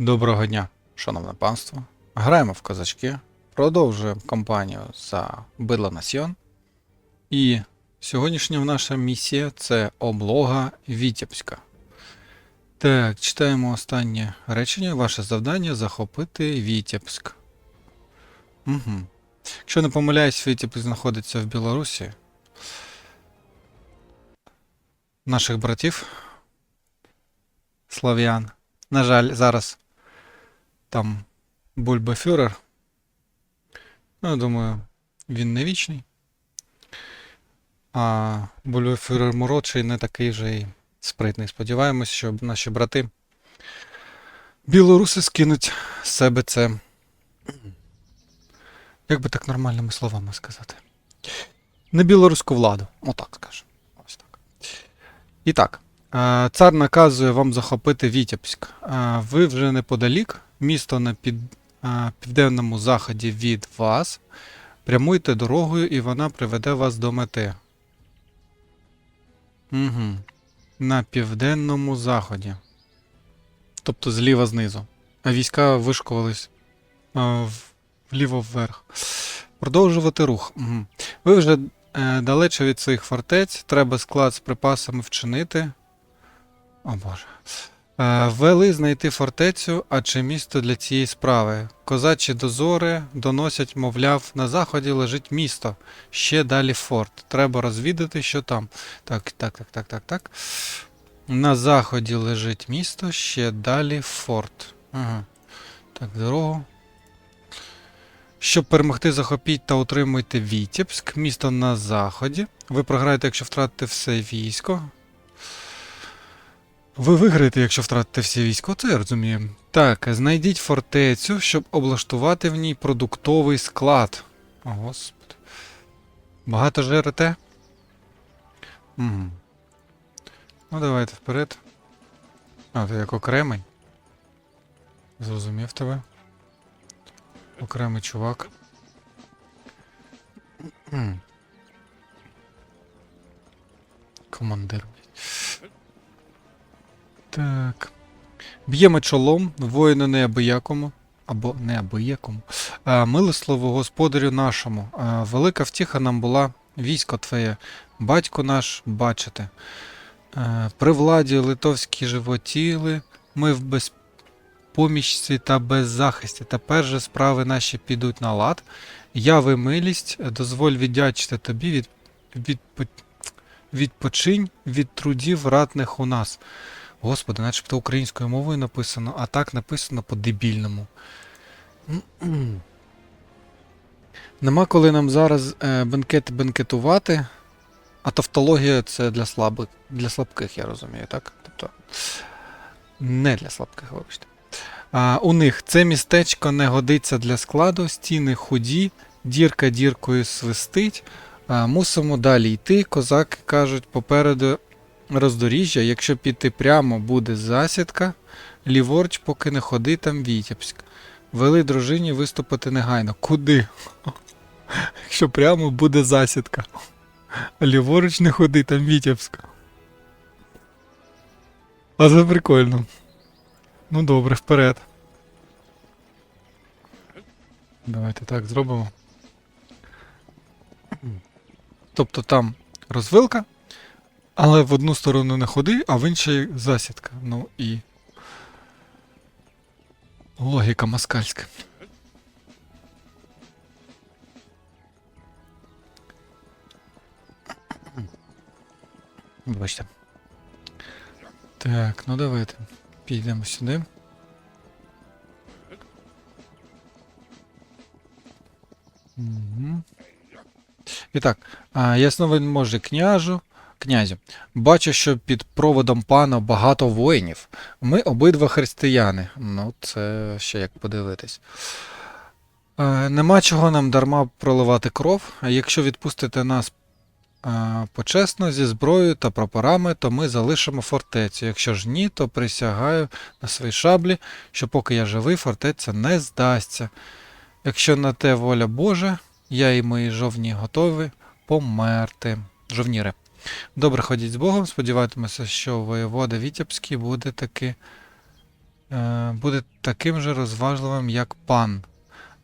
Доброго дня, шановне панство. Граємо в козачки, продовжуємо кампанію за Бидло Насьйон. І сьогоднішня наша місія це облога Вітябська. Так, читаємо останнє речення. Ваше завдання захопити Вітябськ. Угу. Якщо не помиляюсь, Вітябськ знаходиться в Білорусі. Наших братів слав'ян. На жаль, зараз там Бульбафюрер. Ну, я думаю, він не вічний. А Бульбафюрер молодший не такий вже й спритний. Сподіваємось, що наші брати білоруси скинуть з себе це. Як би так нормальними словами сказати? Не білоруську владу. Отак скажемо. Ось так. І так. Е, Цар наказує вам захопити Вітябськ. Е, Ви вже неподалік, місто на під, е, південному заході від вас. Прямуйте дорогою, і вона приведе вас до мети. Угу. На південному заході. Тобто зліва знизу. А війська вишкувались вліво вверх. Продовжувати рух. Угу. Ви вже далече від своїх фортець. Треба склад з припасами вчинити. О Боже. Е, Вели знайти фортецю, а чи місто для цієї справи. Козачі дозори доносять, мовляв, на заході лежить місто. Ще далі форт. Треба розвідати, що там. Так, так, так, так, так, так. На заході лежить місто, ще далі форт. Ага. Так, дорогу. Щоб перемогти, захопіть та утримуйте Вітебськ, місто на заході. Ви програєте, якщо втратите все військо. Ви виграєте, якщо втратите всі військо, це я розумію. Так, знайдіть фортецю, щоб облаштувати в ній продуктовий склад. О, господи. Багато жерете? Угу. Ну, давайте вперед. А, ти як окремий. Зрозумів тебе. Окремий чувак. Командир. блядь. Так. Б'ємо чолом, воїну неабиякому, або неабиякому. А, милослову господарю нашому. Велика втіха нам була військо твоє, батько наш бачити. А, при владі литовські животіли, ми в безпомічці та беззахисті. Тепер же справи наші підуть на лад. Яви милість, дозволь віддячити тобі від, від, відпочинь від трудів ратних у нас. Господи, начебто українською мовою написано, а так написано по-дебільному. Нема коли нам зараз е, бенкети бенкетувати, а тавтологія це для слабих, для слабких, я розумію, так? Тобто не для слабких, вибачте. А, у них це містечко не годиться для складу, стіни худі, дірка діркою свистить. А, мусимо далі йти. Козаки кажуть, попереду роздоріжжя, якщо піти прямо, буде засідка, ліворуч, поки не ходи, там Вітябськ. Вели дружині виступити негайно. Куди? Якщо прямо буде засідка. Ліворуч не ходи, там Вітябськ. А це прикольно. Ну добре, вперед. Давайте так зробимо. Тобто там розвилка, але в одну сторону не ходи, а в іншій засідка. Ну і. Логіка москальська. Вибачте. Так, ну давайте. Підемо сюди. Угу. І так, а, ясновельможі княжу, князю. Бачу, що під проводом пана багато воїнів. Ми обидва християни. Ну, це ще як подивитись. Е, нема чого нам дарма проливати кров, якщо відпустите нас е, почесно зі зброєю та прапорами, то ми залишимо фортецю. Якщо ж ні, то присягаю на своїй шаблі, що поки я живий, фортеця не здасться. Якщо на те воля Божа, я і мої жовні готові померти. Жовніри. Добре, ходіть з Богом. Сподіватимося, що воєвода Вітябський буде таки е, буде таким же розважливим, як пан.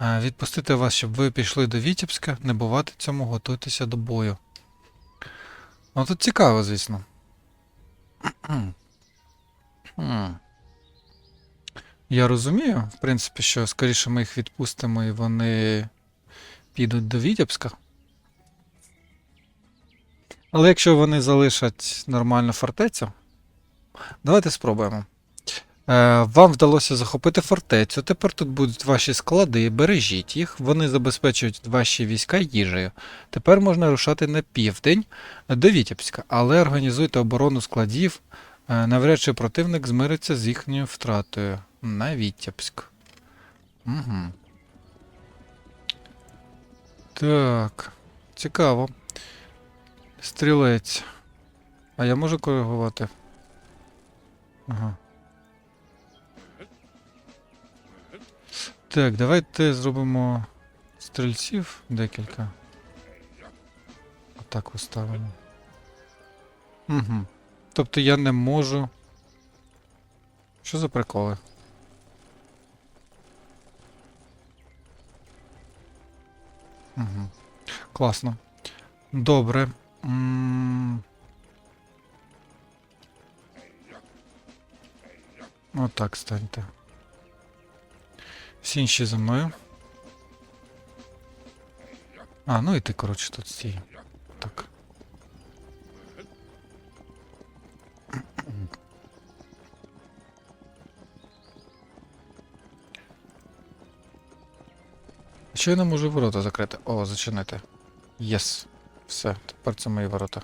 Е, відпустити вас, щоб ви пішли до Вітібська, не бувати цьому, готуйтеся до бою. Ну тут цікаво, звісно. Я розумію, в принципі, що скоріше ми їх відпустимо і вони підуть до Вітебська. Але якщо вони залишать нормальну фортецю, давайте спробуємо. Е, вам вдалося захопити фортецю. Тепер тут будуть ваші склади, бережіть їх. Вони забезпечують ваші війська їжею. Тепер можна рушати на південь до Вітебська, але організуйте оборону складів. Е, навряд чи противник змириться з їхньою втратою на Вітебськ. Угу. Так. Цікаво. Стрілець. А я можу коригувати? Ага. Так, давайте зробимо стрільців декілька. Отак поставимо. Угу. Тобто я не можу. Що за приколи? Угу. Класно. Добре. М, Отак станьте. Всі інші за мною. А, ну і ти, коротше, тут стій. Так. Що я не можу ворота закрити? О, зачинити. Єс. Все, тепер це мої ворота.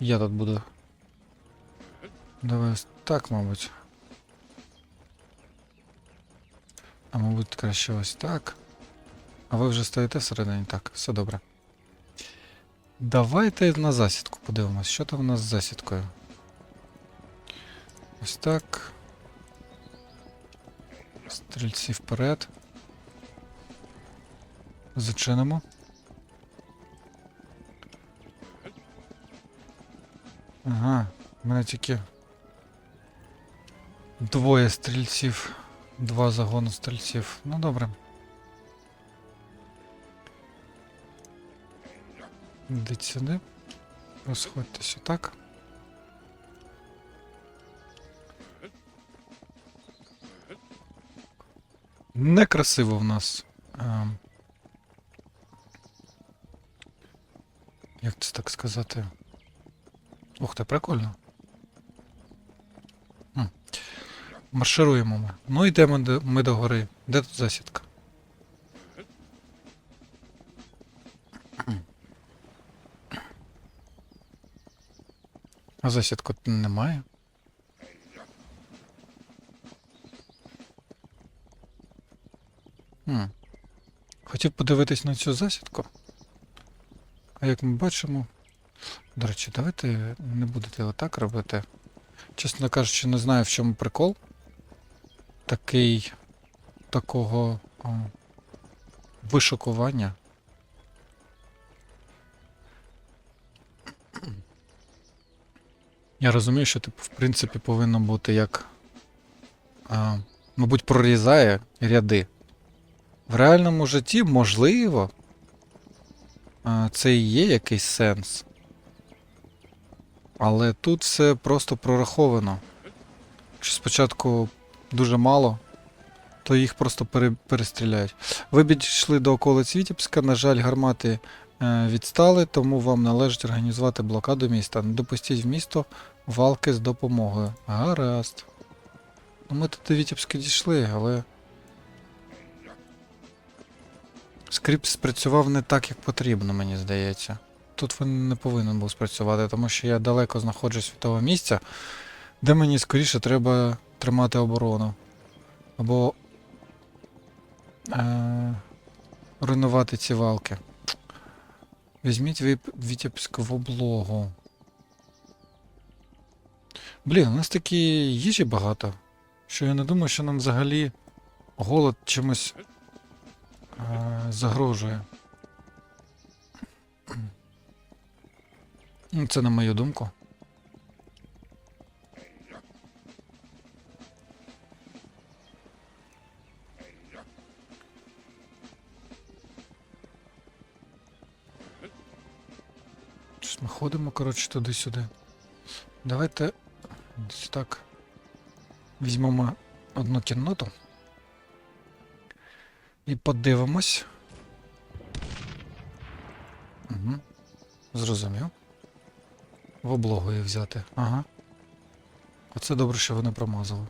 Я тут буду. Давай так, мабуть. А мабуть, краще ось так. А ви вже стоїте всередині? Так, все добре. Давайте на засідку подивимось, що там у нас з засідкою. Ось так. Стрільці вперед. Зачинимо. Ага, в мене тільки двоє стрільців. Два загони стрільців. Ну добре. Йдіть сюди. Розходьтесь отак. Некрасиво в нас. ем, Як це так сказати? Ух ти, прикольно. Маршируємо ми. Ну йдемо ми до гори. Де тут засідка? А засідку немає. Хотів подивитись на цю засідку. А як ми бачимо. До речі, давайте не будете отак робити. Чесно кажучи, не знаю в чому прикол. Такий. такого о, вишукування. Я розумію, що типу, в принципі, повинно бути як. А, мабуть, прорізає ряди. В реальному житті, можливо, а, це і є якийсь сенс. Але тут все просто прораховано. Якщо спочатку дуже мало, то їх просто пере, перестріляють. Ви підійшли до околиць Вітібська, на жаль, гармати е, відстали, тому вам належить організувати блокаду міста. Не допустіть в місто валки з допомогою. Гаразд. Ну ми тут до Вітібська дійшли, але. Скрипт спрацював не так, як потрібно, мені здається. Тут він не повинен був спрацювати, тому що я далеко знаходжусь від того місця, де мені скоріше треба тримати оборону. Або е- руйнувати ці валки. Візьміть Вітебськ в облогу. Блін, у нас такі їжі багато, що я не думаю, що нам взагалі голод чимось е- загрожує. Ну, це на мою думку. Щось ми ходимо, коротше, туди-сюди. Давайте ось так візьмемо одну кінноту і подивимось. Угу. Зрозумів. В облогу її взяти. Ага. Оце добре, що вони промазали.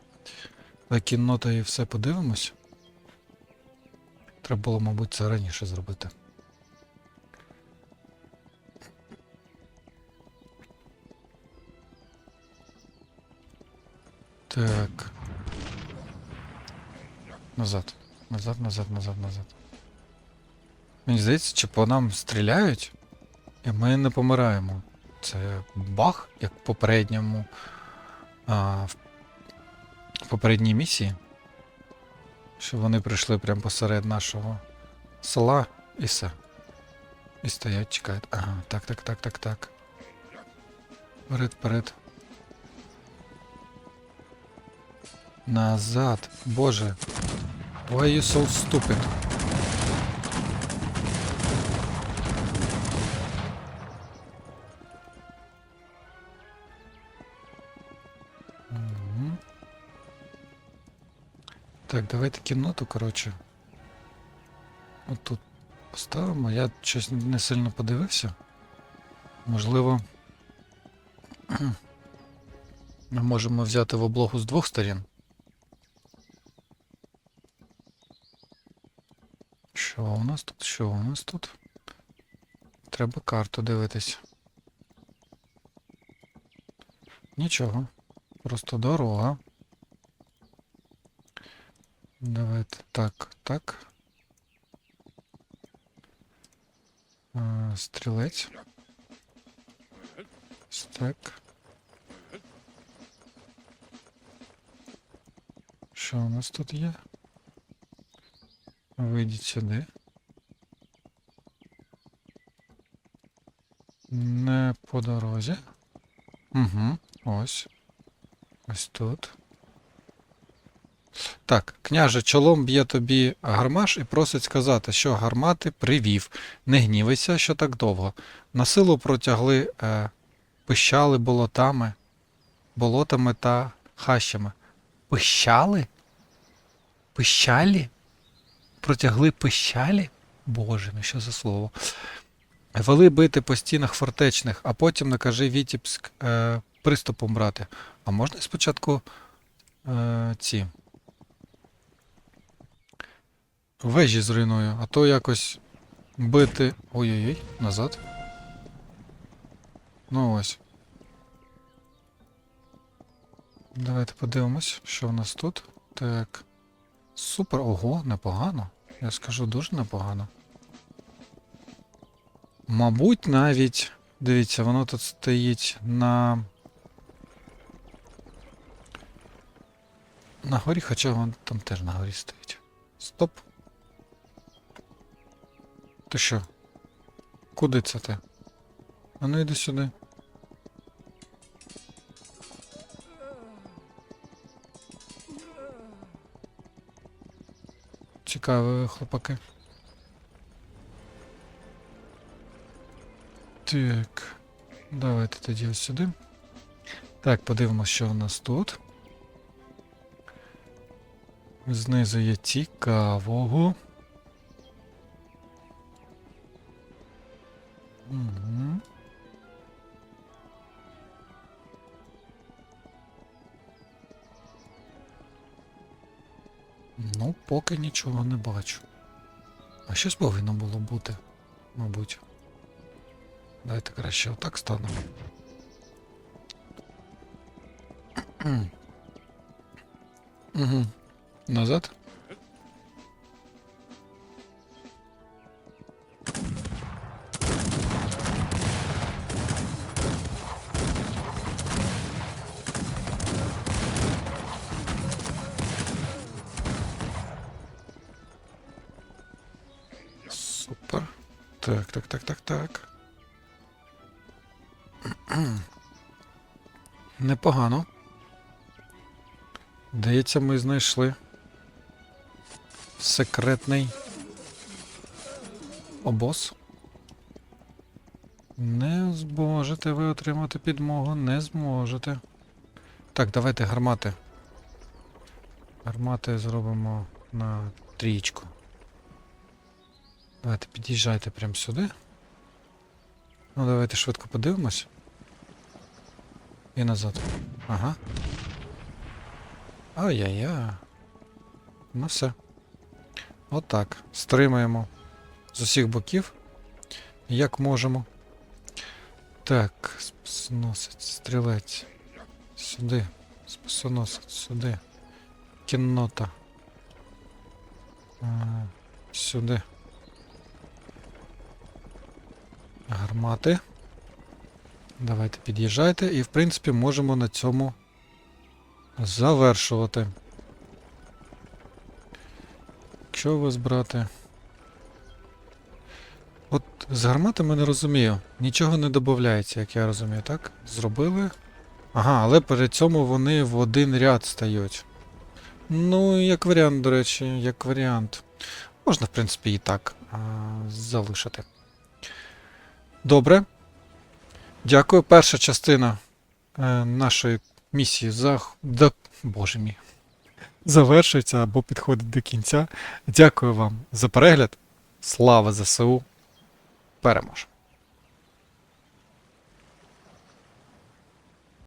Але кіннота і все подивимось. Треба було, мабуть, це раніше зробити. Так. Назад. Назад, назад, назад, назад. Мені здається, чи по нам стріляють, і ми не помираємо. Це баг, як в попередньому. А, в попередній місії. Що вони прийшли прямо посеред нашого села і все. І стоять, чекають. Ага, так, так, так, так, так. Вперед, вперед. Назад. Боже. Why are you so stupid? Так, давайте кімнату, коротше. Отут поставимо. Я щось не сильно подивився. Можливо. Ми можемо взяти в облогу з двох сторін. Що у нас тут? Що у нас тут? Треба карту дивитись. Нічого. Просто дорога. Давайте так, так. А, стрілець. Ось Так. Що у нас тут є? Вийдіть сюди. Не по дорозі. Угу, ось. Ось тут. Так, княже, чолом б'є тобі гармаш і просить сказати, що гармати привів. Не гнівайся, що так довго. На силу протягли, е, пищали болотами, болотами та хащами. Пищали? Пищалі? Протягли пищалі? Боже, ну що за слово. Вели бити по стінах фортечних, а потім накажи Вітібськ е, приступом брати. А можна спочатку е, ці вежі зруйную, а то якось бити. Ой-ой-ой, назад. Ну ось. Давайте подивимось, що у нас тут. Так. Супер, ого, непогано. Я скажу дуже непогано. Мабуть, навіть. Дивіться, воно тут стоїть на. На горі, хоча воно там теж на горі стоїть. Стоп. Ти що? Куди це ти? А ну йди сюди. Цікаві хлопаки. Так. Давайте тоді ось сюди. Так, подивимося, що у нас тут. Знизу є цікавого. Угу. Ну, поки нічого не бачу. А щось повинно було бути, мабуть. Давайте краще отак станемо. Угу. Назад. Так, так, так, так, так. Непогано. Здається, ми знайшли секретний обоз. Не зможете ви отримати підмогу, не зможете. Так, давайте гармати. Гармати зробимо на трієчку. Давайте під'їжджайте прямо сюди. Ну, давайте швидко подивимось. І назад. Ага. Ай-яй-яй. Ну все. Отак. Стримаємо з усіх боків. Як можемо. Так, спасоносець, стрілець. Сюди. Спасоносець, сюди. Кіннота. А, сюди. Гармати. Давайте під'їжджайте і, в принципі, можемо на цьому завершувати. Що у вас брати? От з гарматами не розумію. Нічого не додається, як я розумію, так? Зробили. Ага, але при цьому вони в один ряд стають. Ну, як варіант, до речі, як варіант. Можна, в принципі, і так а, залишити. Добре. Дякую. Перша частина е, нашої місії за... до... Боже мій. Завершується або підходить до кінця. Дякую вам за перегляд. Слава ЗСУ. Переможе!